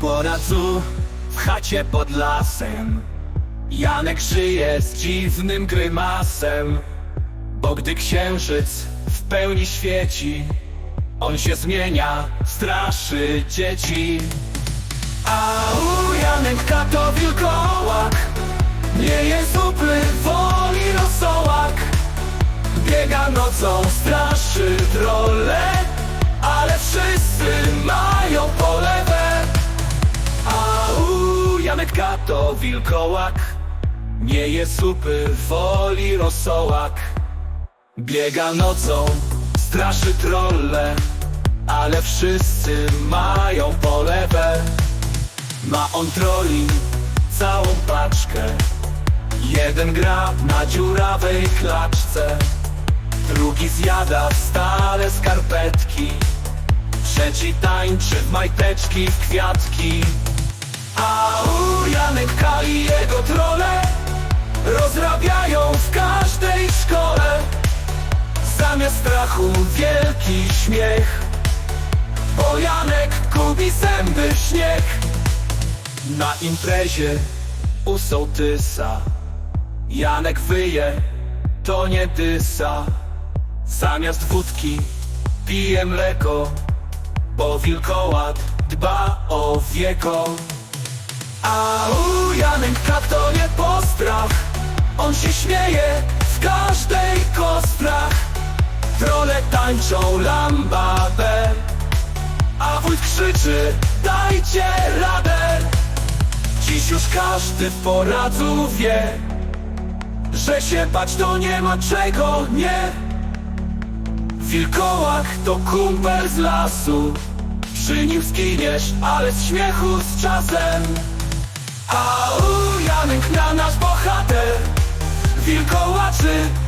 koracu w chacie pod lasem. Janek żyje z dziwnym grymasem Bo gdy księżyc w pełni świeci On się zmienia, straszy dzieci. A u Janenka to wilkołak Nie jest zupy, woli rosołak. Biega nocą, straszy trolle Ale wszyscy mają polewę to wilkołak. Nie jest zupy, woli rosołak. Biega nocą, straszy trolle Ale wszyscy mają polewę Ma on troli całą paczkę. Jeden gra na dziurawej klaczce. Drugi zjada stale skarpetki. Trzeci tańczy w majteczki w kwiatki. A u Janetka i jego trole Rozrabiają w każdej szkole. Zamiast strachu wielki śmiech Bo Janek gubi zęby śnieg. Na imprezie u sołtysa Janek wyje, to nie dysa. Zamiast wódki pije mleko Bo wilkołak dba o wieko A u Janenka to nie postrach. On się śmieje w każdej kostrach. Trole tańczą lambabę A wójt krzyczy dajcie radę. Dziś już każdy w poradzu wie Że się bać to nie ma czego, nie. Wilkołak to kumpel z lasu. Przy nim zginiesz, ale z śmiechu z czasem Wilkołaczy